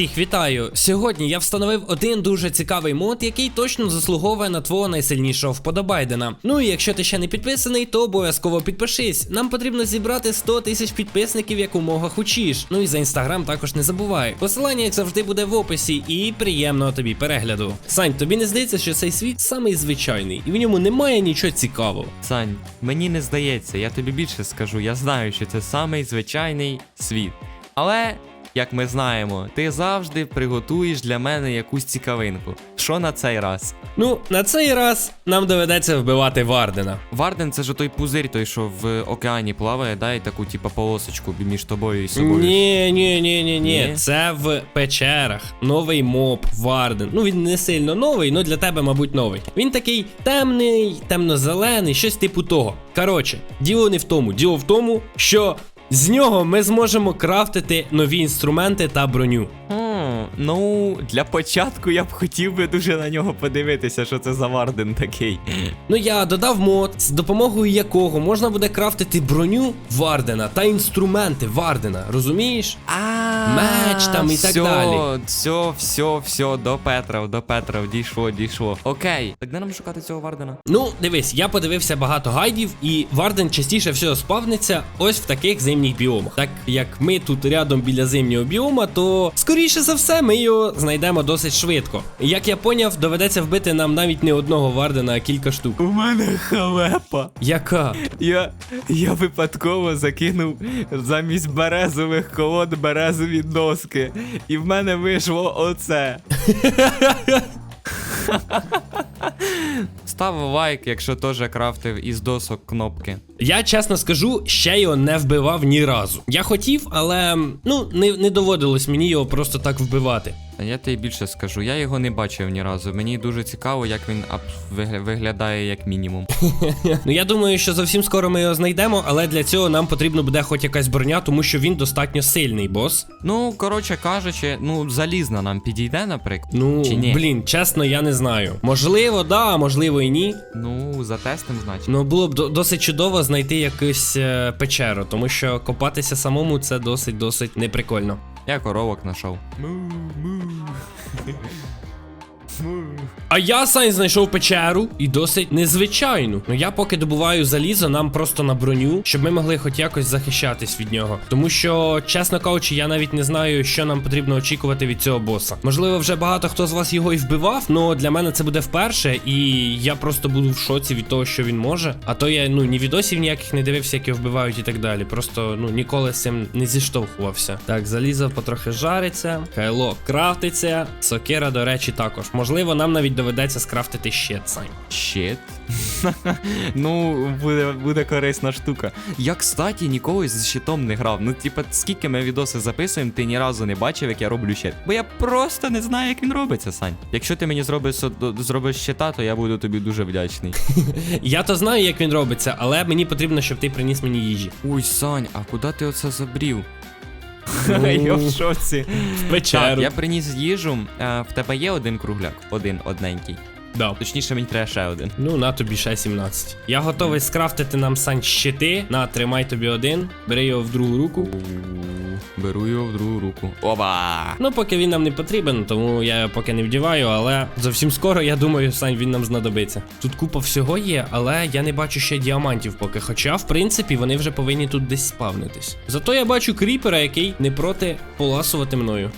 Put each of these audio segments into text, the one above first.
Всіх вітаю! Сьогодні я встановив один дуже цікавий мод, який точно заслуговує на твого найсильнішого вподобайдена. Ну і якщо ти ще не підписаний, то обов'язково підпишись. Нам потрібно зібрати 100 тисяч підписників якомога хочеш. Ну і за інстаграм також не забувай. Посилання, як завжди, буде в описі, і приємного тобі перегляду. Сань, тобі не здається, що цей світ самий звичайний, і в ньому немає нічого цікавого. Сань, мені не здається, я тобі більше скажу. Я знаю, що це самий звичайний світ. Але, як ми знаємо, ти завжди приготуєш для мене якусь цікавинку. Що на цей раз? Ну, на цей раз нам доведеться вбивати Вардена. Варден це ж той пузир, той, що в океані плаває, дай таку, типа, полосочку між тобою і собою. Ні, ні, ні, ні, ні. Ні? Це в печерах. Новий моб, Варден. Ну він не сильно новий, але для тебе, мабуть, новий. Він такий темний, темно-зелений, щось типу того. Коротше, діло не в тому. Діло в тому, що з нього ми зможемо крафтити нові інструменти та броню. Ну, для початку я б хотів би дуже на нього подивитися, що це за Варден такий. Ну я додав мод, з допомогою якого можна буде крафтити броню Вардена та інструменти Вардена, розумієш? А, Меч там і так далі. Все, все, все, до Петра, до Петра, дійшло, дійшло. Окей. Так де нам шукати цього Вардена? Ну, дивись, я подивився багато гайдів, і Варден частіше всього спавниться ось в таких зимніх біомах. Так як ми тут рядом біля зимнього біома, то скоріше за все ми його знайдемо досить швидко. Як я поняв, доведеться вбити нам навіть не одного Вардена, а кілька штук. У мене халепа. Яка? Я, я випадково закинув замість березових колод березові доски. І в мене вийшло оце. Став лайк, якщо теж крафтив із досок кнопки. Я чесно скажу, ще його не вбивав ні разу. Я хотів, але ну не, не доводилось мені його просто так вбивати. А я тобі більше скажу, я його не бачив ні разу. Мені дуже цікаво, як він виглядає як мінімум. Ну я думаю, що зовсім скоро ми його знайдемо, але для цього нам потрібно буде хоч якась броня, тому що він достатньо сильний, бос. Ну, коротше кажучи, ну залізна нам підійде, наприклад. Ну, Чи ні? блін, чесно, я не знаю. Можливо, да, а можливо і ні. Ну, затестим, значить. Ну було б до- досить чудово знайти якусь е, печеру, тому що копатися самому це досить досить неприкольно. Я коровок знайшов. А я сам знайшов печеру і досить незвичайну. Ну я поки добуваю залізо нам просто на броню, щоб ми могли хоч якось захищатись від нього. Тому що, чесно кажучи, я навіть не знаю, що нам потрібно очікувати від цього боса. Можливо, вже багато хто з вас його і вбивав, але для мене це буде вперше, і я просто буду в шоці від того, що він може. А то я ну ні відосів ніяких не дивився, які вбивають і так далі. Просто ну ніколи з цим не зіштовхувався. Так, залізо потрохи жариться, кайло крафтиться, сокира, до речі, також. Можливо, нам навіть доведеться скрафтити ще Сань. Щит. ну, буде, буде корисна штука. Я, кстати, ніколи з щитом не грав. Ну, типа, скільки ми відоси записуємо, ти ні разу не бачив, як я роблю щит. Бо я просто не знаю, як він робиться, Сань. Якщо ти мені зробиш, зробиш щита, то я буду тобі дуже вдячний. Я то знаю, як він робиться, але мені потрібно, щоб ти приніс мені їжі. Ой, Сань, а куди ти оце забрів? Ну, я в шоці. В печеру. Так, я приніс їжу. Е, в тебе є один кругляк? Один одненький. Да. Точніше, мені треба ще один. Ну, на тобі ще 17. Я готовий скрафтити нам сань щити. На, тримай тобі один. Бери його в другу руку. Беру його в другу руку. Оба! Ну, поки він нам не потрібен, тому я його поки не вдіваю, але зовсім скоро, я думаю, Сань, він нам знадобиться. Тут купа всього є, але я не бачу ще діамантів поки. Хоча, в принципі, вони вже повинні тут десь спавнитись. Зато я бачу кріпера, який не проти поласувати мною.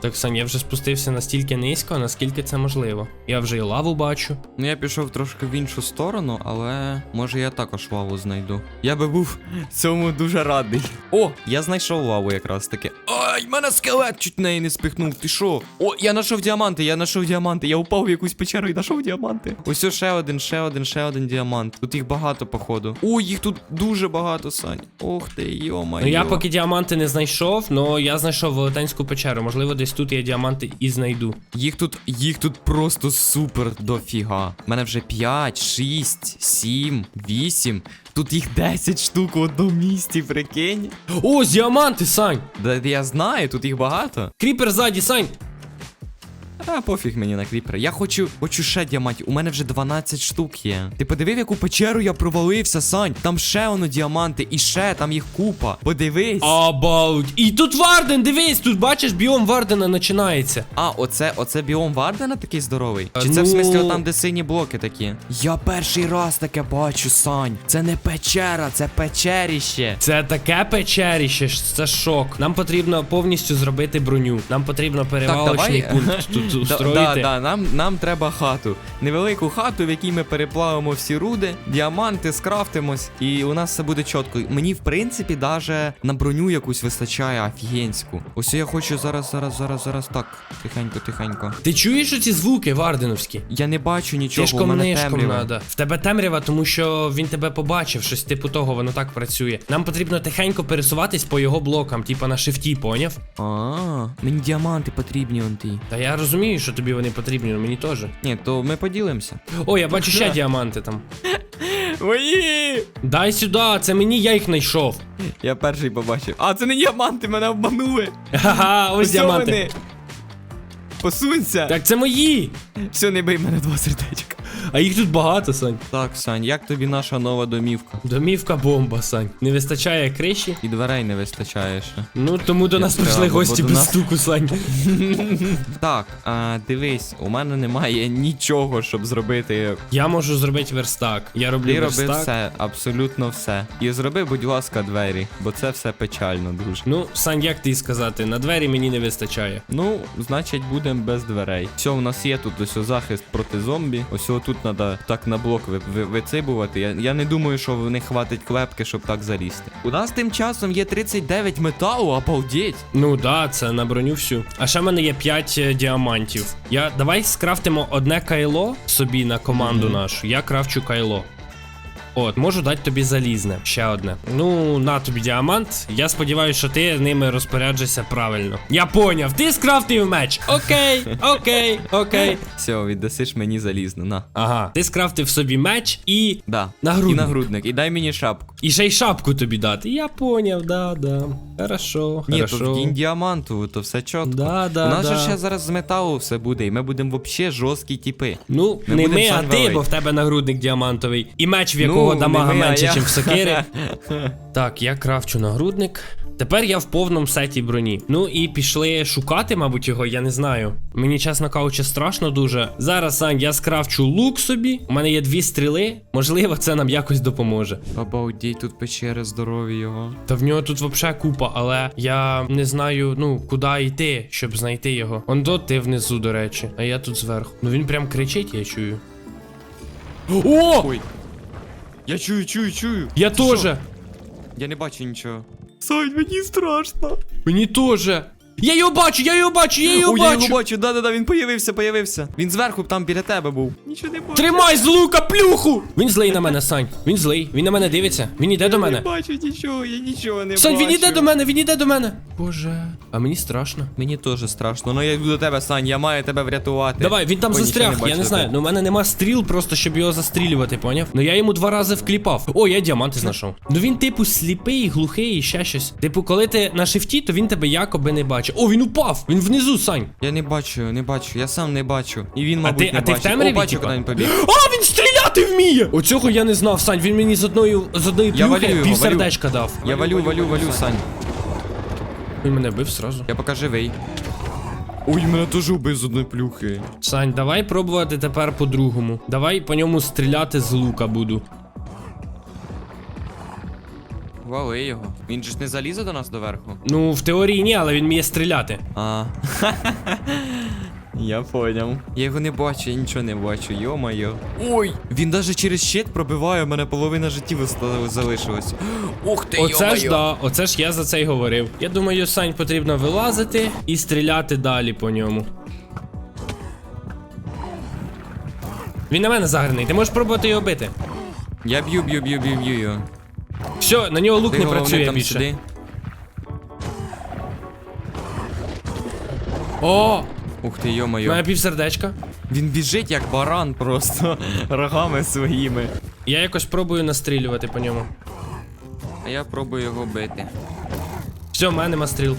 Так, Сань, я вже спустився настільки низько, наскільки це можливо. Я вже і лаву бачу. Ну я пішов трошки в іншу сторону, але може я також лаву знайду. Я би був цьому дуже радий. О, я знайшов лаву якраз таки. Ай, мене скелет чуть неї не спихнув. Ти що? О, я знайшов діаманти, я знайшов діаманти. Я упав в якусь печеру і знайшов діаманти. Ось ось ще один, ще один, ще один діамант. Тут їх багато, походу. О, їх тут дуже багато, Сань. Ох ти, йома. Ну я поки діаманти не знайшов, але я знайшов велетенську печеру. Можливо, десь тут я діаманти і знайду. Їх тут, їх тут просто супер дофіга. У мене вже 5, 6, 7, 8. Тут їх 10 штук в одному місці, прикинь. О, діаманти, Сань! Да я знаю, тут їх багато. Кріпер ззаді, Сань! А пофіг мені на кріпер. Я хочу, хочу ще діамантів. У мене вже 12 штук є. Ти подивив, яку печеру я провалився, Сань. Там ще воно діаманти, і ще там їх купа. Подивись. Обалдь. І тут Варден, дивись, тут бачиш, біом Вардена починається. А, оце, оце біом Вардена такий здоровий? Чи це в ну- смислі там, де сині блоки такі? Я перший раз таке бачу, Сань. Це не печера, це печеріще. Це таке печеріще, це шок. Нам потрібно повністю зробити броню. Нам потрібно перевалочний давай. пункт тут устроїти. да, да, нам, нам треба хату. Невелику хату, в якій ми переплавимо всі руди, діаманти, скрафтимось, і у нас все буде чітко. Мені, в принципі, даже на броню якусь вистачає офігенську. Ось я хочу зараз, зараз, зараз, зараз так. Тихенько, тихенько. Ти чуєш оці звуки Варденовські? Я не бачу нічого, у Тишком мене нишком темрява. надо. В тебе темрява, тому що він тебе побачив, щось типу того, воно так працює. Нам потрібно тихенько пересуватись по його блокам, типа на шифті, поняв? А, мені діаманти потрібні он ті. Та я розумію, що тобі вони потрібні, але мені теж. Ні, то ми поділимося. О, я бачу ще діаманти там. Мої! Дай сюди, це мені я їх знайшов. Я перший побачив. А, це не діаманти, мене обманули. Ха-ха, ось діаманти. Посунься. Так це мої! Все, не бий мене два сердечка. А їх тут багато, Сань. Так, Сань, як тобі наша нова домівка? Домівка бомба, Сань. Не вистачає криші. І дверей не вистачає ще. Ну тому до Я нас прийшли бо гості до без нас- стуку, Сань. Так, а, дивись, у мене немає нічого, щоб зробити. Я можу зробити верстак. Я роблю Ти роби верстак. все, абсолютно все. І зроби, будь ласка, двері, бо це все печально дуже. Ну, Сань, як ти сказати, на двері мені не вистачає. Ну, значить, будемо без дверей. Все, у нас є тут ось захист проти зомбі. Ось тут треба так на блок ви, ви, вицибувати. Я, я не думаю, що в них хватить клепки, щоб так залізти. У нас тим часом є 39 металу, обалдеть. Ну да, це на броню всю. А ще в мене є 5 діамантів. Я давай скрафтимо одне кайло собі на команду Мгм. нашу. Я крафчу кайло. От, можу дати тобі залізне, ще одне. Ну, на тобі діамант. Я сподіваюся, що ти ними розпоряджишся правильно. Я поняв, ти скрафтив меч. Окей, окей, окей. Все, віддасиш мені залізно, на. Ага, ти скрафтив собі меч і. Да. Нагрудник. І нагрудник. І дай мені шапку. І ще й шапку тобі дати. Я поняв, да, да. Хорошо, Ні, хорошо. то вкинь діаманту, то все чітко. Да, да, У нас да. же ще зараз з металу все буде, і ми будемо вообще жорсткі типи. Ну, Ми не ми, а ти, бо в тебе нагрудник діамантовий. І меч, в якого Ну, не дамага ми, а менше, я. ніж в сокири. Так, я крафчу нагрудник. Тепер я в повному сеті броні. Ну і пішли шукати, мабуть, його, я не знаю. Мені, чесно кажучи, страшно дуже. Зараз, Сань, я скрафчу лук собі. У мене є дві стріли. Можливо, це нам якось допоможе. Обалдеть, тут печери здорові його. Та в нього тут взагалі купа, але я не знаю, ну, куди йти, щоб знайти його. Он до ти внизу, до речі, а я тут зверху. Ну він прям кричить, я чую. О! Ой. Я чую, чую, чую. Я Ти теж! що? Я не бачу нічого. Сань, мені страшно. Мені теж! Я його бачу, я його бачу, я його Ой, я його бачу, да-да-да, він появився, появився. Він зверху там біля тебе був. Нічого не бачу. Тримай з лука плюху! Він злий на мене, Сань. Він злий. Він на мене дивиться. Він іде до мене. Не бачу нічого, я нічого не Сань, бачу. він іде до мене, він іде до мене. Боже. А мені страшно. Мені теж страшно, але я йду до тебе, Сань, я маю тебе врятувати. Давай, він там Бо нічого застряг, бачу я не знаю. Ну, у мене нема стріл, просто щоб його застрілювати, поняв? Ну я йому два рази вкліпав. О, я діаманти знайшов. Ну він, типу, сліпий, глухий і ще щось. Типу, коли ти на шифті, то він тебе якоби не бачить. О, він упав! Він внизу, Сань. Я не бачу, не бачу, я сам не бачу. І він, А мабуть, ти- не а ти в бачить. темряві, О, бачу, типа? куди він побіг. А, він стріляти вміє! Оцього я не знав, Сань. Він мені з одною з одної Я валю плюхи його, пів валю. сердечка дав. Я валю, валю, валю, Сань. Він мене бив сразу. Я поки живий. Ой, мене теж убив з одної плюхи. Сань, давай пробувати тепер по-другому. Давай по ньому стріляти з лука буду. Вали його. Він же ж не залізе до нас доверху. Ну, в теорії ні, але він вміє стріляти. А. Я поняв. Я його не бачу, я нічого не бачу, йо-моє. Ой! Він даже через щит пробиває, у мене половина життів залишилась. Ух ти, Оце ж да, оце ж я за це й говорив. Я думаю, Сань потрібно вилазити і стріляти далі по ньому. Він на мене заграний, ти можеш пробувати його бити. Я б'ю, б'ю, б'ю, б'ю, б'ю його. Все, на нього лук Ти не головне працює там більше. О! Ух ти, У йо-моє. мене півсердечка. Він біжить як баран просто рогами своїми. Я якось пробую настрілювати по ньому. А я пробую його бити. Все, в мене нема стріл.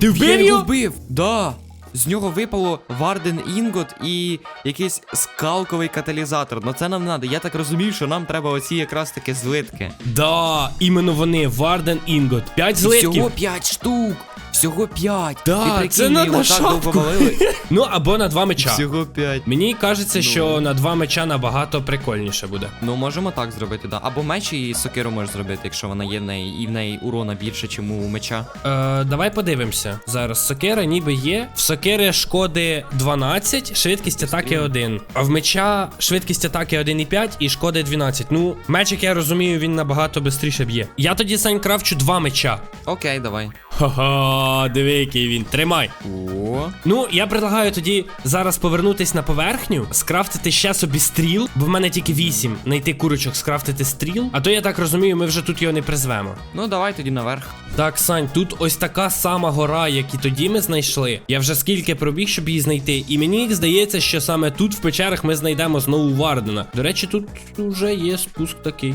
Ти вбив його? вбив! Да! З нього випало Варден Інгот і якийсь скалковий каталізатор. Ну це нам треба. Я так розумів, що нам треба оці якраз таки злитки. Да, іменно вони, Варден Інгот. П'ять злитків. Всього 5 штук. Всього 5. Да, це на його так. Ну або на два меча. Всього 5. Мені кажеться, Ну. що на два меча набагато прикольніше буде. Ну, можемо так зробити, да. Або меч і сокиру можеш зробити, якщо вона є в неї, і в неї урона більше, ніж у меча. Е, давай подивимося. Зараз сокира ніби є. В сокири шкоди 12, швидкість атаки 1. А в меча швидкість атаки 1,5 і шкоди 12. Ну, меч, як я розумію, він набагато швидше б'є. Я тоді Сань крафчу два меча. Окей, давай. Ха-ха, диви, який він. Тримай. О. Ну, я предлагаю тоді зараз повернутись на поверхню, скрафтити ще собі стріл, бо в мене тільки 8. Найти курочок, скрафтити стріл. А то я так розумію, ми вже тут його не призвемо. Ну, давай тоді наверх. Так, Сань, тут ось така сама гора, як і тоді ми знайшли. Я вже скільки пробіг, щоб її знайти. І мені здається, що саме тут в печерах ми знайдемо знову Вардена. До речі, тут вже є спуск такий.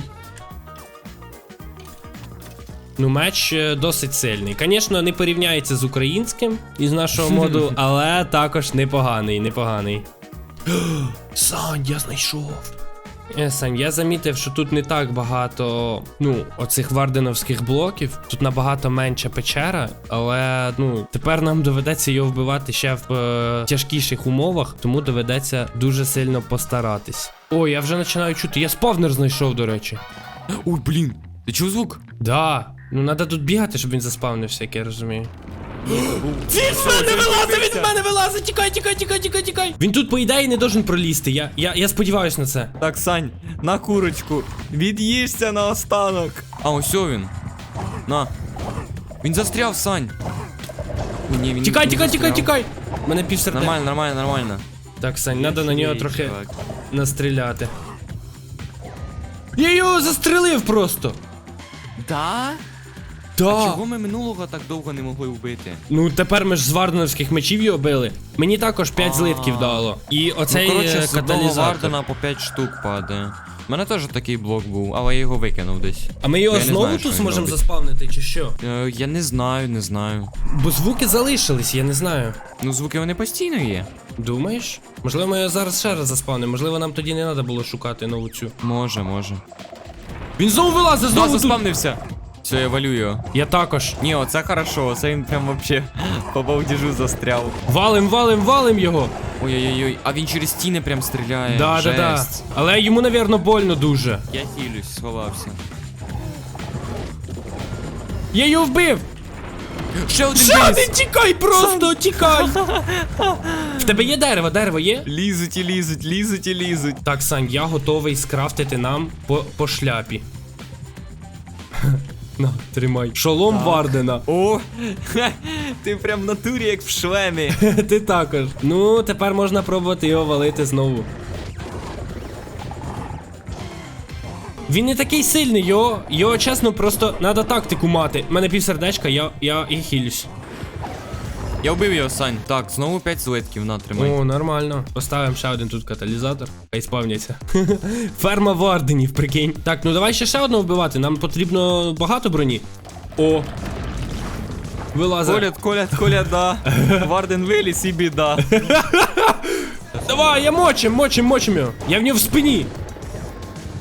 Ну, меч е, досить сильний. Звісно, не порівняється з українським із нашого моду, але також непоганий, непоганий. Сань, я знайшов. Е, Сань, я замітив, що тут не так багато, ну, оцих варденовських блоків. Тут набагато менша печера, але ну, тепер нам доведеться його вбивати ще в е, тяжкіших умовах, тому доведеться дуже сильно постаратись. О, я вже починаю чути. Я спавнер знайшов, до речі. Ой, блін. Ти чув звук? Да. Ну, треба тут бігати, щоб він заспавнився, як я розумію. Він в мене вилазить, він в мене вилазить, тікай, тікай, тікай, тікай, тікай. Він тут, по ідеї, не должен пролізти. Я, я, я сподіваюся на це. Так, Сань, на курочку. Від'їжся на останок. А ось він. На. Він застряв, Сань. О, ні, він Тікай, не тікай, тікай, застряв. тікай. Мене півсердя. Нормально, нормально, нормально. Так, Сань, треба на нього Ей, трохи чувак. настріляти. Я його застрелив просто. Да? Да. Чого ми минулого так довго не могли вбити? Ну тепер ми ж з варденовських мечів його били. Мені також 5 А. злитків дало. І оцей ну, коротше, е, з одного каталізатор. Вардена по 5 штук падає. У мене теж такий блок був, але я його викинув десь. А ми його Я не знову знаю, що тут він зможемо робить. заспавнити, чи що? Е, я не знаю, не знаю. Бо звуки залишились, я не знаю. Ну, звуки вони постійно є. Думаєш? Можливо, ми його зараз ще раз заспавнимо. Можливо, нам тоді не треба було шукати нову цю. Може, може. Він знову вилазить, Знову знову тут. заспавнився. Все, я валю його. Я також. Ні, оце хорошо, оце він прям вообще по балдіжу застряв. Валим, валим, валим його. Ой-ой-ой, а він через стіни прям стріляє. Да, да, да. Жесть. Але йому, навірно, больно дуже. Я хілюсь, сховався. Я його вбив! Ще один виліз! один тікай, просто тікай! В тебе є дерево, дерево є? Лізуть і лізуть, лізуть і лізуть. Так, Сань, я готовий скрафтити нам по, по шляпі. На, тримай. Шолом Вардена. О, ти прям в натурі як в шлемі. Ти також. Ну, тепер можна пробувати його валити знову. Він не такий сильний, його, його чесно, просто треба тактику мати. У мене півсердечка, я, я і хілюсь. Я вбив його, Сань. Так, знову 5 злитків, на, тримай. О, нормально. Поставимо ще один тут каталізатор. Хай спавняться. Ферма Варденів, прикинь. Так, ну давай ще ще одного вбивати. Нам потрібно багато броні. О. Вилазить. Колят, колят, колят, да. Варден виліз і біда. Давай, я мочим, мочим, мочим його. Я в нього в спині.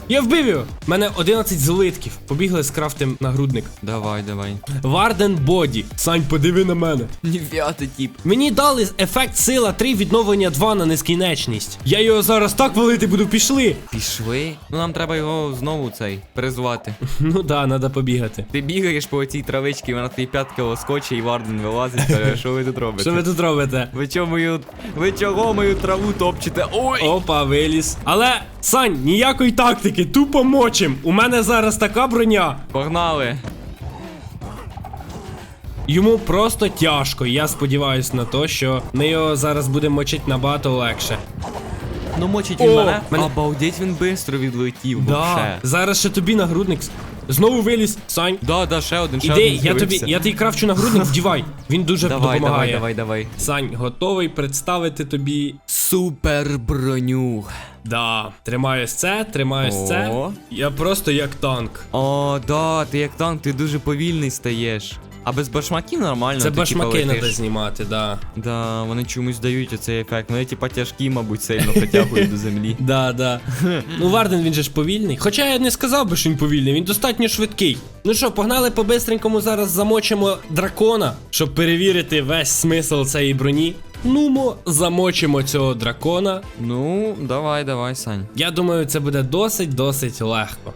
Я вбив його. У мене 11 злитків. Побігли скрафтим нагрудник. Давай, давай. Варден Боді. Сань, подиви на мене. Нев'ятий тип. Мені дали ефект сила 3 відновлення 2 на нескінченність. Я його зараз так валити буду, пішли. Пішли. Ну нам треба його знову цей призвати. Ну да, треба побігати. Ти бігаєш по цій травичці, вона твої п'ятки лоскоче і Варден вилазить, каже, що ви тут робите? Що ви тут робите? Ви чого мою. Ви чого мою траву топчете? Ой! Опа, виліз. Але, Сань, ніякої тактики, тупо мочим. У мене зараз така броня. Погнали! Йому просто тяжко. Я сподіваюся на те, що ми його зараз будемо мочити набагато легше. Ну мочить він мене. мене. Обалдеть він бистро відлетів. Да. вообще. Зараз ще тобі нагрудник. Знову виліз, Сань. Да, да, ще один, ще Іди, один. я тобі, з'явився. я тобі крафчу нагрудник, вдівай. Він дуже Давай, допомагає. давай, давай, давай. Сань, готовий представити тобі супер броню. Да, тримаюсь це, тримаюсь це. О. Я просто як танк. О, да, ти як танк, ти дуже повільний стаєш. А без башмаків нормально. Це ти, башмаки треба знімати, да. Да, вони чомусь дають оцей ефект. Вони типа тяжкі, мабуть, сильно притягують до землі. Да, да. Ну, Варден він же ж повільний. Хоча я не сказав би, що він повільний, він достатньо швидкий. Ну що, погнали по-бистренькому зараз замочимо дракона, щоб перевірити весь смисл цієї броні. Нумо, замочимо цього дракона. Ну, давай, давай, Сань. Я думаю, це буде досить-досить легко.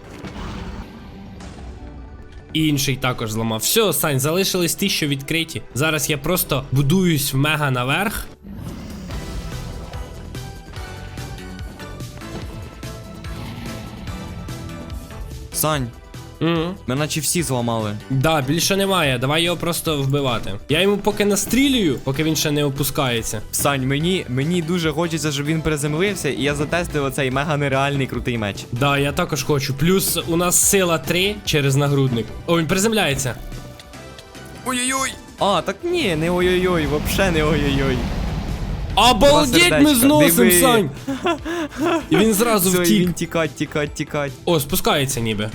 І Інший також зламав. Все, Сань, залишились ті, що відкриті. Зараз я просто будуюсь мега наверх. Сань, Угу. ми наче всі зламали. Да, більше немає, давай його просто вбивати. Я йому поки настрілюю, поки він ще не опускається. Сань, мені, мені дуже хочеться, щоб він приземлився, і я затестив оцей мега нереальний крутий меч. Да, я також хочу. Плюс у нас сила 3 через нагрудник. О, він приземляється. Ой-ой-ой! А, так ні, не ой-ой-ой, вообще не ой-ой-ой. Обалдеть, ми зносим, диви. Сань! І він зразу Все, і втік. він тікать, тікать, тікать. О, спускається ніби.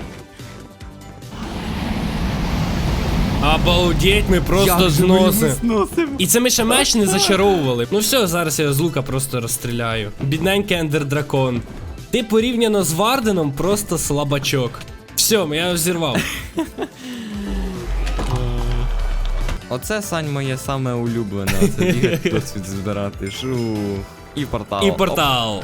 Обалдеть, ми просто зносимо. зносим. І це ми ще меч не зачаровували. Ну все, зараз я з лука просто розстріляю. Бідненький ендер дракон. Ти порівняно з Варденом просто слабачок. Все, я взірвав. Оце Сань моє саме улюблене. Оце бігати досвід збирати. Шу. І портал. І портал.